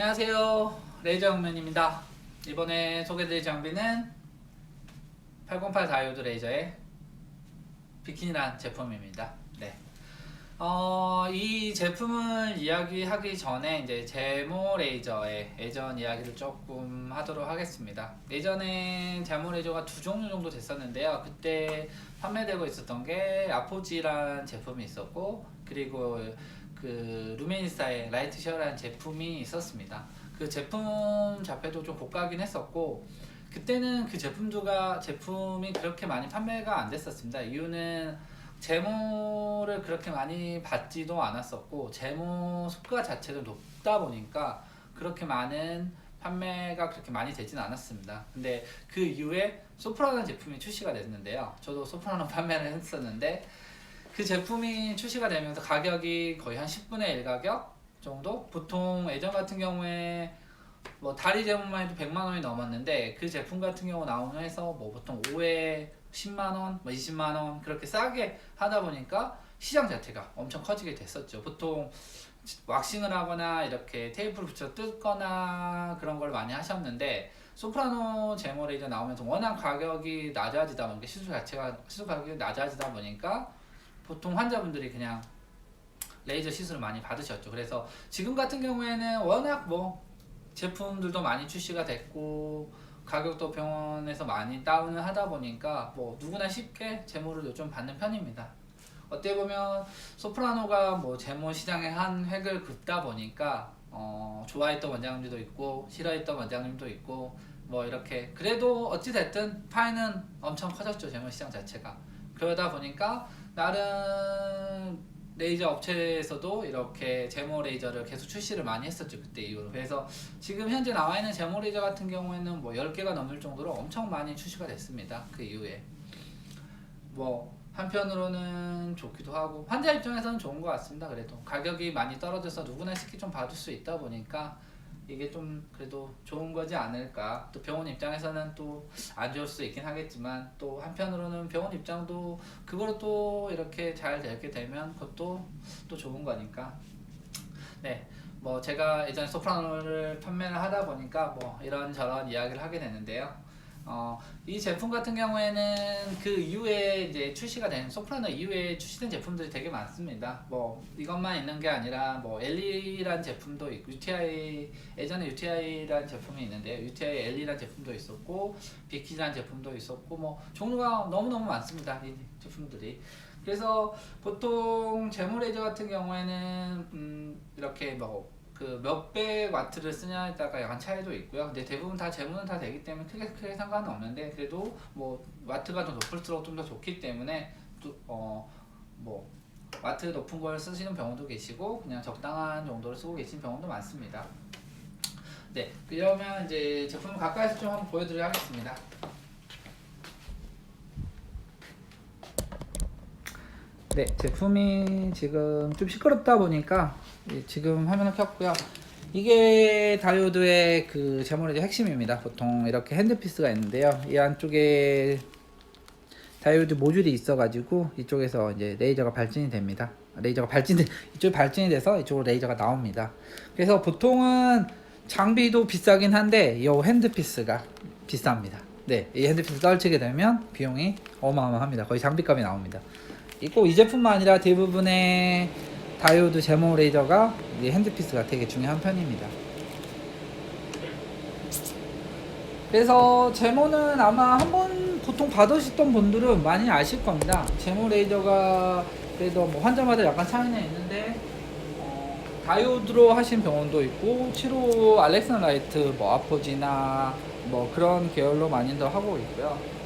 안녕하세요. 레이저 정면입니다. 이번에 소개드릴 장비는 808 다이오드 레이저의 비키니란 제품입니다. 네. 어, 이 제품을 이야기하기 전에 이제 제모 레이저의 예전 이야기를 조금 하도록 하겠습니다. 예전에 제모 레이저가 두 종류 정도 됐었는데요. 그때 판매되고 있었던 게 아포지라는 제품이 있었고 그리고 그 루메니스타의 라이트 셔라는 제품이 있었습니다. 그 제품 자체도 좀 고가긴 했었고 그때는 그 제품주가 제품이 그렇게 많이 판매가 안 됐었습니다. 이유는 제모를 그렇게 많이 받지도 않았었고 제모 속가 자체도 높다 보니까 그렇게 많은 판매가 그렇게 많이 되진 않았습니다. 근데 그 이후에 소프라노 제품이 출시가 됐는데요. 저도 소프라노 판매를 했었는데 그 제품이 출시가 되면서 가격이 거의 한 10분의 1 가격 정도? 보통 예전 같은 경우에 뭐 다리 제품만 해도 100만 원이 넘었는데 그 제품 같은 경우 나오는 해서 뭐 보통 5회 10만 원, 뭐 20만 원 그렇게 싸게 하다 보니까 시장 자체가 엄청 커지게 됐었죠. 보통 왁싱을 하거나 이렇게 테이프를 붙여 뜯거나 그런 걸 많이 하셨는데 소프라노 제모 레이저 나오면서 워낙 가격이 낮아지다 보니까 시술 자체가 시술 가격이 낮아지다 보니까 보통 환자분들이 그냥 레이저 시술을 많이 받으셨죠. 그래서 지금 같은 경우에는 워낙 뭐 제품들도 많이 출시가 됐고 가격도 병원에서 많이 다운을 하다 보니까 뭐 누구나 쉽게 제모를 요즘 받는 편입니다. 어떻게 보면 소프라노가 뭐 제모 시장에 한 획을 긋다 보니까 어 좋아했던 원장님도 있고 싫어했던 원장님도 있고 뭐 이렇게 그래도 어찌 됐든 파이는 엄청 커졌죠 제모 시장 자체가 그러다 보니까 다른 레이저 업체에서도 이렇게 제모 레이저를 계속 출시를 많이 했었죠 그때 이후로. 그래서 지금 현재 나와 있는 제모 레이저 같은 경우에는 뭐 10개가 넘을 정도로 엄청 많이 출시가 됐습니다 그 이후에. 뭐 한편으로는 좋기도 하고 환자 입장에서는 좋은 것 같습니다 그래도. 가격이 많이 떨어져서 누구나 쉽게 좀 받을 수 있다 보니까 이게 좀 그래도 좋은 거지 않을까 또 병원 입장에서는 또 안 좋을 수 있긴 하겠지만 또 한편으로는 병원 입장도 그거로 또 이렇게 잘 되게 되면 그것도 또 좋은 거니까 네. 뭐 제가 예전에 소프라노를 판매를 하다 보니까 뭐 이런저런 이야기를 하게 되는데요. 어, 이 제품 같은 경우에는 그 이후에 이제 출시가 된 소프라노 이후에 출시된 제품들이 되게 많습니다. 뭐 이것만 있는 게 아니라 뭐 엘리란 제품도 있고 UTI 예전에 UTI란 제품이 있는데요. UTI 엘리란 제품도 있었고 비키란 제품도 있었고 뭐 종류가 너무 너무 많습니다. 이 제품들이. 그래서 보통 제모레이저 같은 경우에는 음, 이렇게 뭐 그 몇백 와트를 쓰냐에 따라 약간 차이도 있고요. 근데 대부분 다 제모는 다 되기 때문에 크게 크게 상관은 없는데 그래도 뭐 와트가 더 높을수록 좀 더 좋기 때문에 또어뭐 와트 높은 걸 쓰시는 병원도 계시고 그냥 적당한 정도를 쓰고 계신 병원도 많습니다. 네, 그러면 이제 제품을 가까이서 좀 한번 보여드리려 하겠습니다. 네, 제품이 지금 좀 시끄럽다 보니까 예, 지금 화면을 켰고요. 이게 다이오드의 그 제모레이저 핵심입니다. 보통 이렇게 핸드피스가 있는데요. 이 안쪽에 다이오드 모듈이 있어가지고 이쪽에서 이제 레이저가 발진이 됩니다. 레이저가 발진 이쪽 발진이 돼서 이쪽으로 레이저가 나옵니다. 그래서 보통은 장비도 비싸긴 한데 이 핸드피스가 비쌉니다. 네, 이 핸드피스 떨치게 되면 비용이 어마어마합니다. 거의 장비값이 나옵니다. 꼭이 제품만 아니라 대부분의 다이오드 제모 레이저가 이 핸드피스가 되게 중요한 편입니다. 그래서 제모는 아마 한번 보통 받으셨던 분들은 많이 아실 겁니다. 제모 레이저가 그래도 뭐 환자마다 약간 차이는 있는데 어, 다이오드로 하신 병원도 있고 치료 알렉산 라이트 뭐 아포지나 뭐 그런 계열로 많이들 하고 있고요.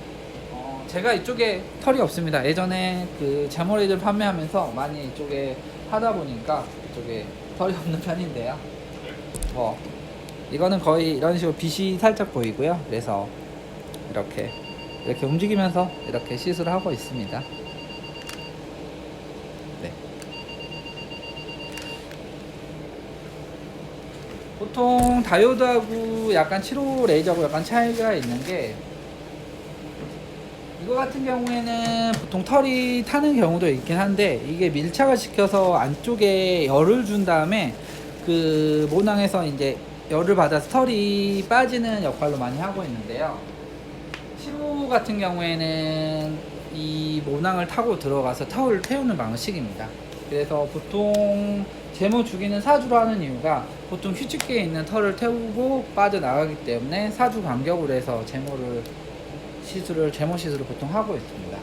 어, 제가 이쪽에 털이 없습니다. 예전에 그 제모 레이저를 판매하면서 많이 이쪽에 하다 보니까 이쪽에 털이 없는 편인데요. 뭐 이거는 거의 이런 식으로 빛이 살짝 보이고요. 그래서 이렇게 이렇게 움직이면서 이렇게 시술을 하고 있습니다. 네. 보통 다이오드하고 약간 치료 레이저하고 약간 차이가 있는 게 이거 같은 경우에는 보통 털이 타는 경우도 있긴 한데 이게 밀착을 시켜서 안쪽에 열을 준 다음에 그 모낭에서 이제 열을 받아서 털이 빠지는 역할로 많이 하고 있는데요. 시로 같은 경우에는 이 모낭을 타고 들어가서 타올을 태우는 방식입니다. 그래서 보통 제모 주기는 사주로 하는 이유가 보통 휴직기에 있는 털을 태우고 빠져나가기 때문에 사주 간격으로 해서 제모를 시술을 제모 시술을 보통 하고 있습니다.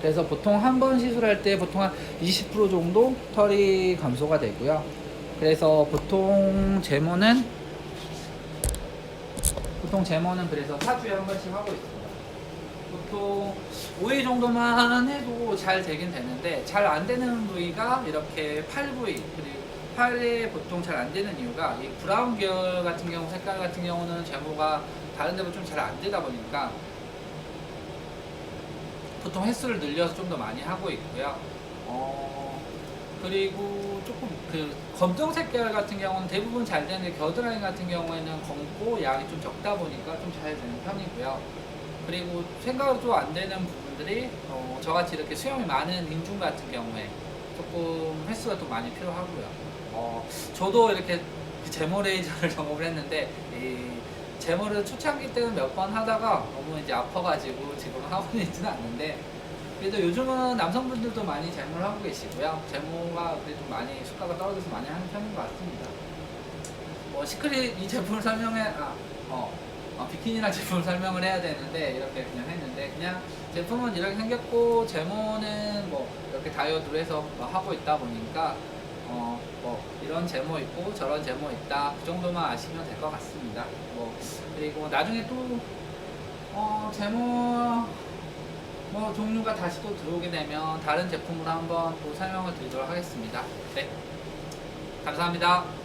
그래서 보통 한 번 시술할 때 보통 한 20% 정도 털이 감소가 되고요. 그래서 보통 제모는 보통 제모는 그래서 4주에 한 번씩 하고 있습니다. 보통 5회 정도만 해도 잘 되긴 되는데 잘 안 되는 부위가 이렇게 팔 부위 그리고 팔에 보통 잘 안 되는 이유가 이 브라운 계열 같은 경우 색깔 같은 경우는 제모가 다른 데보다 좀 잘 안 되다 보니까 보통 횟수를 늘려서 좀 더 많이 하고 있고요. 어, 그리고 조금 그 검정색 계열 같은 경우는 대부분 잘 되는데 겨드랑이 같은 경우에는 검고 양이 좀 적다 보니까 좀 잘 되는 편이고요. 그리고 생각으로 좀안 되는 부분들이 어, 저같이 이렇게 수염이 많은 인중 같은 경우에 조금 횟수가 좀 많이 필요하고요. 어, 저도 이렇게 그 제모 레이저를 경험을 했는데 이 제모를 초창기 때는 몇 번 하다가 너무 이제 아파가지고 지금 하고 있지는 않는데 그래도 요즘은 남성분들도 많이 제모를 하고 계시고요. 제모가 그래도 많이 수가가 떨어져서 많이 하는 편인 것 같습니다. 뭐 시크릿 이 제품을 설명해 아, 어, 어, 비키니랑 제품을 설명을 해야 되는데 이렇게 그냥 했는데 그냥 제품은 이렇게 생겼고 제모는 뭐 이렇게 다이어트로 해서 뭐 하고 있다 보니까 어, 뭐 이런 제모 있고 저런 제모 있다 그 정도만 아시면 될 것 같습니다. 뭐 그리고 나중에 또 어, 제모 뭐 종류가 다시 또 들어오게 되면 다른 제품으로 한번 또 설명을 드리도록 하겠습니다. 네, 감사합니다.